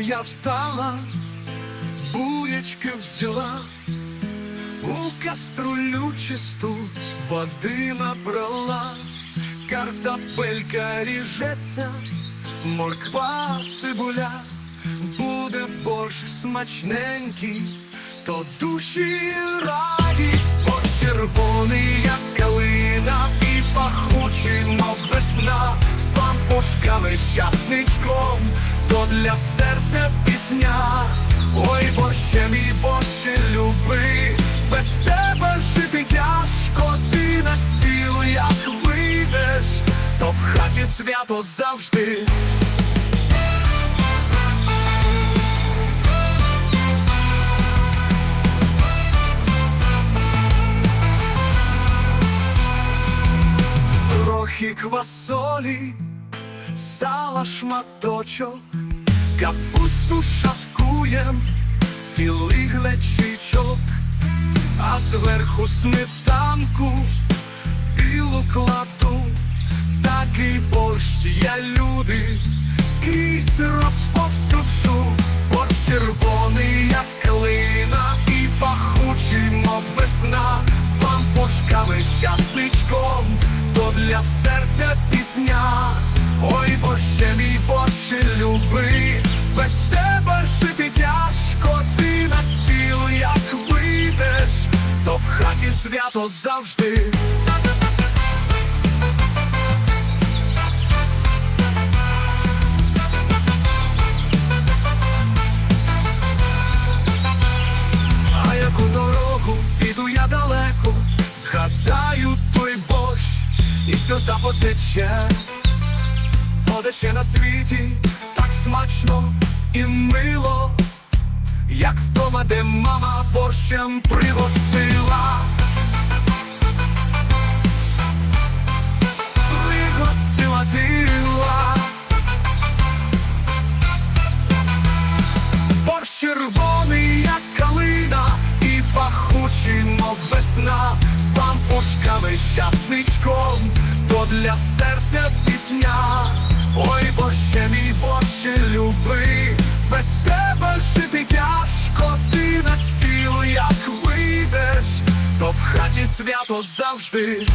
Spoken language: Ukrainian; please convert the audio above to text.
я встала, бурячки взяла, у каструлю чисту води набрала, картопелька ріжеться, морква цибуля, буде борщ смачненький, то душі радість, борщ червоний, як калина, і пахучий, мов весна, з щасничком, то для серця пісня. Ой, борще, мій борще, люби, без тебе жити тяжко, ти на стіл, як вийдеш, то в хаті свято завжди. Трохи квасолі, сала шматочок, капусту шаткуєм, цілий глечичок, а зверху сметанку білу кладу, такий борщ я люди скрізь розповсюджу, борщ червоний, як калина, і пахучий, мов весна, з пампушками, щасничком, для серця пісня. Ой, Боже, мій Боже, люби, без тебе жити тяжко, ти на стіл, як вийдеш, то в хаті свято завжди. І сльоза потече, Буде ще на світі так смачно і мило, як вдома, де мама борщем пригостила. Пригостила тила. Борщ червоний, як калина, і пахучий, мов весна, пампушками, щасничком, то для серця пісня. Ой, Боже, мій Боже, люби, без тебе жити тяжко, ти на стіл, як вийдеш, то в хаті свято завжди.